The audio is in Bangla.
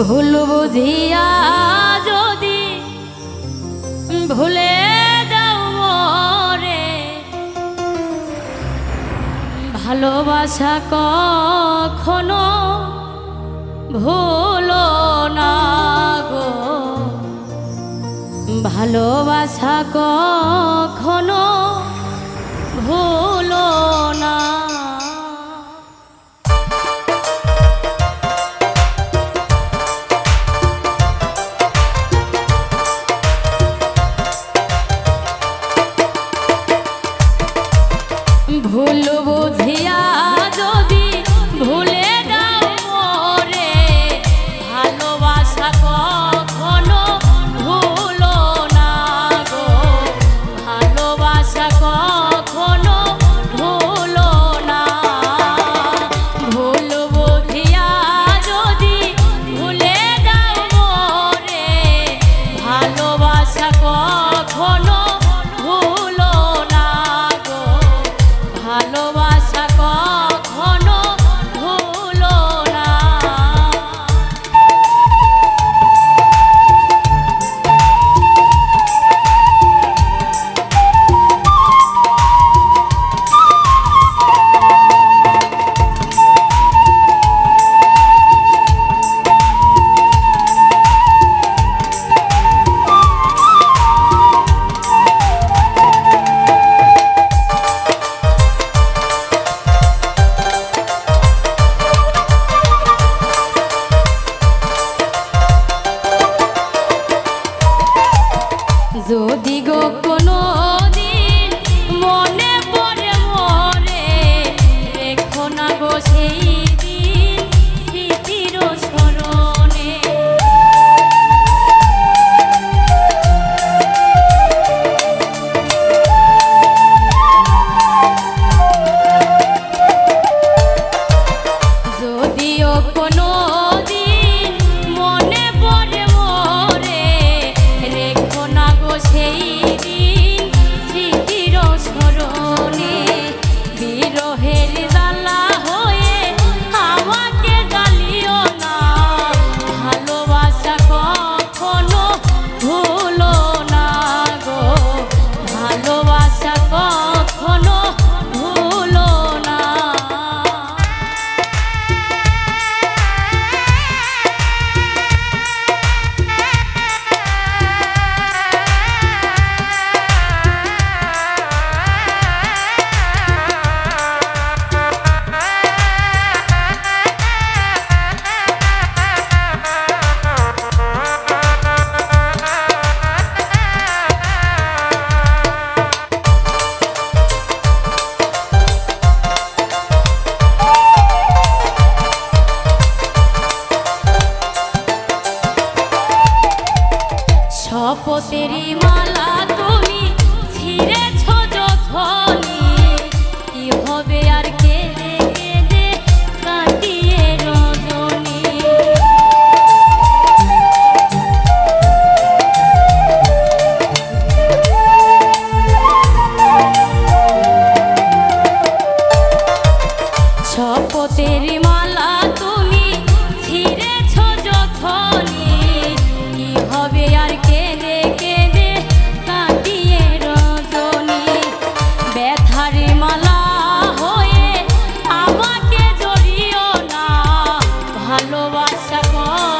ভুল বুঝিয়া যদি ভুলে যাও রে ভালোবাসা কখনো ভুল না গো। ভালোবাসা কখনো ভুল মোতেরি তুমি ছিঁড়েছ যখনি কি হবে আর কেঁদে কেঁদে কাটিয়ে রজনী। ছপতেরি মালা তুমি আশা